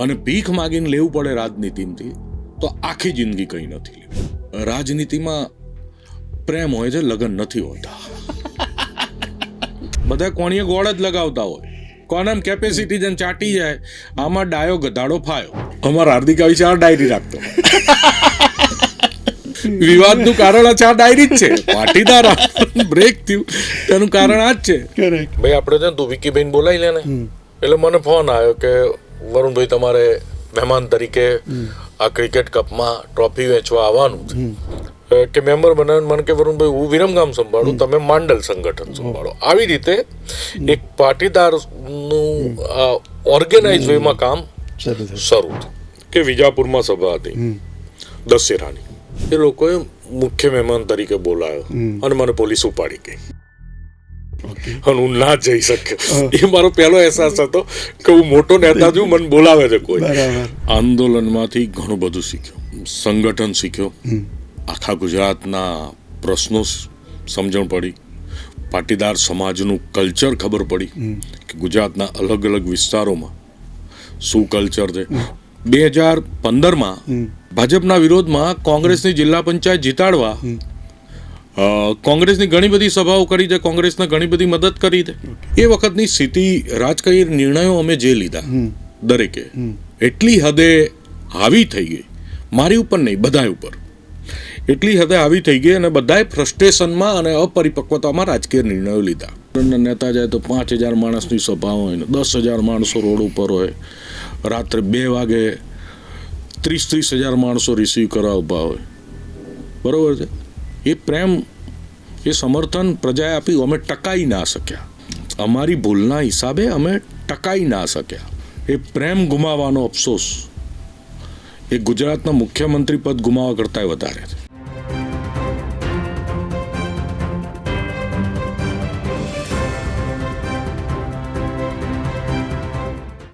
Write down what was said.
અને ભીખ માગીને લેવું પડે રાજનીતિમાંથી તો આખી જિંદગી કંઈ નથી લેવું. રાજનીતિમાં પ્રેમ હોય છે લગ્ન નથી હોતા. બધા કોણીએ ગોળ જ લગાવતા હોય. કોને કેપેસિટી જન ચાટી જાય આમાં ડાયો ગધાડો ફાયો. અમારા હાર્દિક આવી ચાર ડાયરી રાખતો. વિવાદનું કારણ આ ચાર ડાયરી જ છે. પાટીદાર બ્રેક થયું. તેનું કારણ આ જ છે. ભાઈ આપણે છે ને તું વિકીબેન બોલાવી લે ને એટલે મને ફોન આવ્યો કે વરુણભાઈ તમારે મહેમાન તરીકે આ ક્રિકેટ કપમાં ટ્રોફી વેચવા આવવાનું કે મેમ્બર બનાવીને મને કે વરુણભાઈ હું વિરમગામ સંભાળું તમે માંડલ સંગઠન સંભાળો. આવી રીતે એક પાટીદારનું ઓર્ગેનાઇઝ વેમાં કામ શરૂ કે વિજાપુરમાં સભા હતી. દશેરાની. એ લોકોએ મુખ્ય મહેમાન તરીકે બોલાયો અને મને પોલીસ ઉપાડી ગઈ. અને હું ના જઈ શક્યો. એ મારો પહેલો અહેસાસ હતો કે હું મોટો નેતા છું મને બોલાવે છે કોઈ. આંદોલનમાંથી ઘણું બધું શીખ્યો. સંગઠન શીખ્યો. આખા ગુજરાતના પ્રશ્નો સમજણ પડી. પાટીદાર સમાજનું કલ્ચર ખબર પડી કે ગુજરાતના અલગ અલગ વિસ્તારોમાં શું કલ્ચર છે. બે હજાર પંદરમાં ભાજપના વિરોધમાં કોંગ્રેસની જિલ્લા પંચાયત જીતાડવા કોંગ્રેસની ઘણી બધી સભાઓ કરી છે કોંગ્રેસને ઘણી બધી મદદ કરી છે. એ વખતની સ્થિતિ રાજકીય નિર્ણયો અમે જે લીધા દરેકે એટલી હદે હાવી થઈ ગઈ મારી ઉપર નહીં બધા ઉપર. એટલી હદે હાવી થઈ ગઈ અને બધાએ ફ્રસ્ટ્રેશનમાં અને અપરિપક્વતામાં રાજકીય નિર્ણયો લીધા. નેતા જાય તો પાંચ હજાર માણસની સભા હોય ને દસ હજાર માણસો રોડ ઉપર હોય રાત્રે બે વાગે ત્રીસ ત્રીસ હજાર માણસો રિસીવ કરવા ઊભા હોય. બરાબર છે? એ પ્રેમ, એ સમર્થન પ્રજાએ આપ્યું અમે ટકાઈ ના શક્યા. અમારી ભૂલના હિસાબે અમે ટકાઈ ના શક્યા. એ પ્રેમ ગુમાવવાનો અફસોસ. એ ગુજરાતના મુખ્યમંત્રી પદ ગુમાવવા કરતાંય વધારે છે.